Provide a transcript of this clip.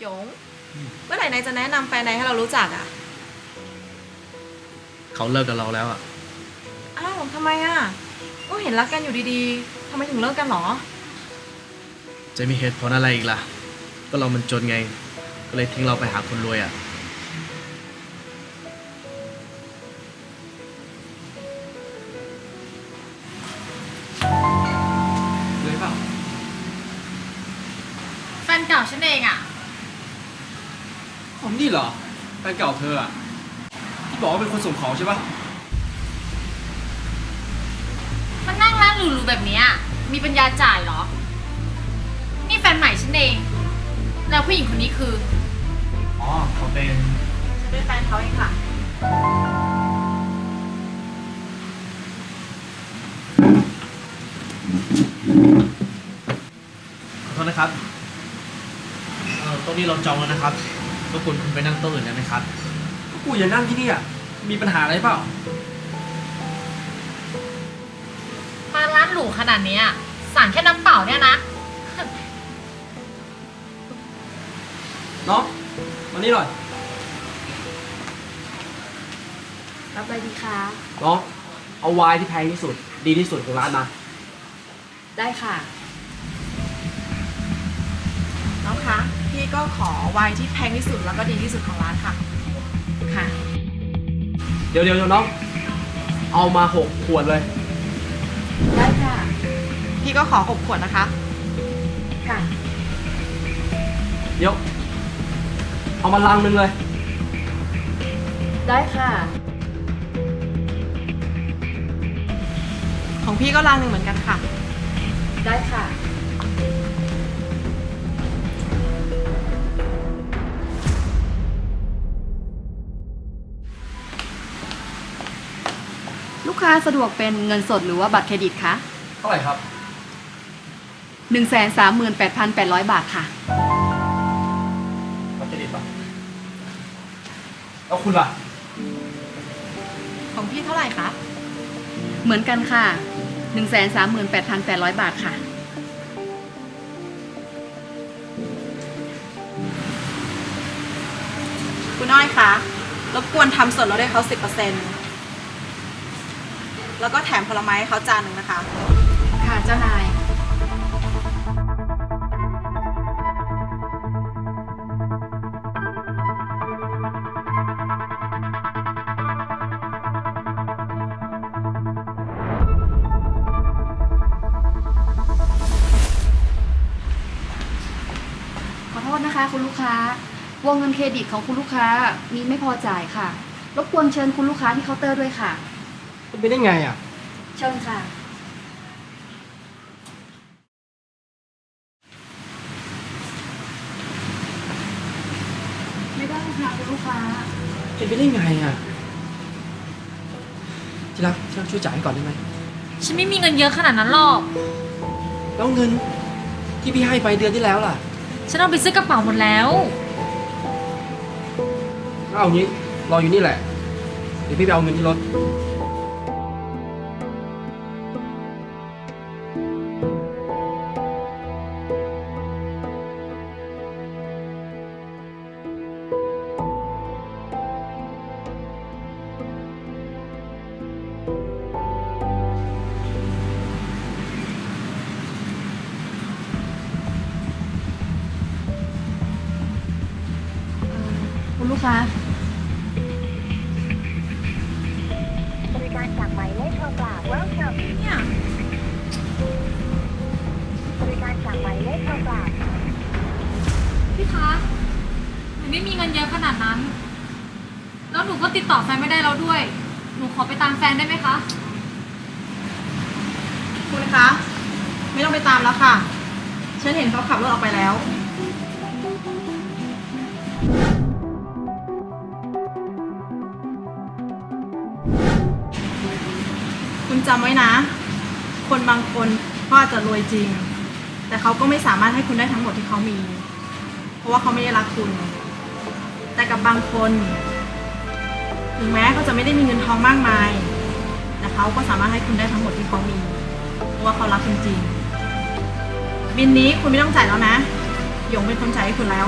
หยง เมื่อไหร่นายจะแนะนำแฟนนายให้เรารู้จักอะ เขาเลิกกับเราแล้วอะ อ้าวทำไมอะ ก็เห็นรักกันอยู่ดีๆทำไมถึงเลิกกันหรอ จะมีเหตุผลอะไรอีกล่ะ ก็เรามันจนไง ก็เลยทิ้งเราไปหาคนรวยอะ เลยเปล่า แฟนเก่าฉันเองอะ ผมนี่เหรอแฟนเก่าเธออะที่บอกว่าเป็นคนส่งของใช่ปะมันนั่งร้านหรูๆแบบเนี้ยมีปัญญาจ่ายเหรอ นี่แฟนใหม่ฉันเอง แล้วผู้หญิงคนนี้คือ อ๋อเขาเป็นฉันเป็นแฟนเขาเองค่ะ ขอโทษนะครับเอ่อโต๊ะนี้เราจองแล้วนะครับ รบกวนคุณไปนั่งโต๊ะอื่นได้ไหมครับก็กูอย่านั่งที่นี่อะมีปัญหาอะไรเปล่า มาร้านหรูขนาดเนี้ยสั่งแค่น้ำเปล่าเนี่ยนะ น้องมานี่หน่อย รับอะไรดีคะน้อง เอาไวน์ที่แพงที่สุด ดีที่สุดของร้านมา ได้ค่ะ น้องคะ พี่ก็ขอไวน์ที่แพงที่สุดแล้วก็ดีที่สุดของร้านค่ะ ค่ะ เดี๋ยวเดี๋ยวเดี๋ยวน้อง เอามาหกขวดเลย ได้ค่ะ พี่ก็ขอหกขวดนะคะ ค่ะ เดี๋ยว เอามาลังหนึงเลย ได้ค่ะ ของพี่ก็รังหนึ่งเหมือนกันค่ะ ได้ค่ะ ค้าสะดวกเป็นเงินสดหรือว่าบัตรเครดิตคะเท่าไหร่ครับ 138,800 บาทค่ะ บัตรเครดิตป่ะแล้วคุณล่ะ ของพี่เท่าไหร่คะ เหมือนกันค่ะ 138,800 บาทค่ะ คุณน้อยคะ รบกวนทำส่วนลดให้เขาสิบเปอร์เซ็นต์ แล้วก็แถมผลไม้ให้เขาจานหนึ่งนะคะ ค่ะเจ้านาย ขอโทษนะคะ คุณลูกค้า วงเงินเครดิตของคุณลูกค้ามีไม่พอจ่ายค่ะ รบกวนเชิญคุณลูกค้าที่เคาน์เตอร์ด้วยค่ะ เป็นได้ไงอะเชิญค่ะ ไม่ได้ค่ะคุณลูกค้า เป็นไปได้ไงอะที่รักที่รักช่วยจ่ายให้ก่อนได้ไหมฉันไม่มีเงินเยอะขนาดนั้นหรอก แล้วเงินที่พี่ให้ไปเดือนที่แล้วล่ะฉันเอาไปซื้อกระเป๋าหมดแล้วเอาอย่างนี้รออยู่นี่แหละเดี๋ยวพี่ไปเอาเงินที่รถ คุณลูกค้า บริการจากหมายเลขโทรกลับ Welcome เนี่ยบริการจากหมายเลขโทรกลับ พี่คะหนูไม่มีเงินเยอะขนาดนั้น แล้วหนูก็ติดต่อแฟนไม่ได้แล้วด้วย หนูขอไปตามแฟนได้ไหมคะ คุณคะ ไม่ต้องไปตามแล้วค่ะ ฉันเห็นเขาขับรถออกไปแล้ว จำไว้นะ คนบางคนเขาอาจจะรวยจริง แต่เขาก็ไม่สามารถให้คุณได้ทั้งหมดที่เขามี เพราะว่าเขาไม่ได้รักคุณ แต่กับบางคนถึงแม้เขาจะไม่ได้มีเงินทองมากมาย แต่เขาก็สามารถให้คุณได้ทั้งหมดที่เขามี เพราะว่าเขารักคุณจริงบินนี้คุณไม่ต้องจ่ายแล้วนะหยงเป็นคนจ่ายให้คุณแล้ว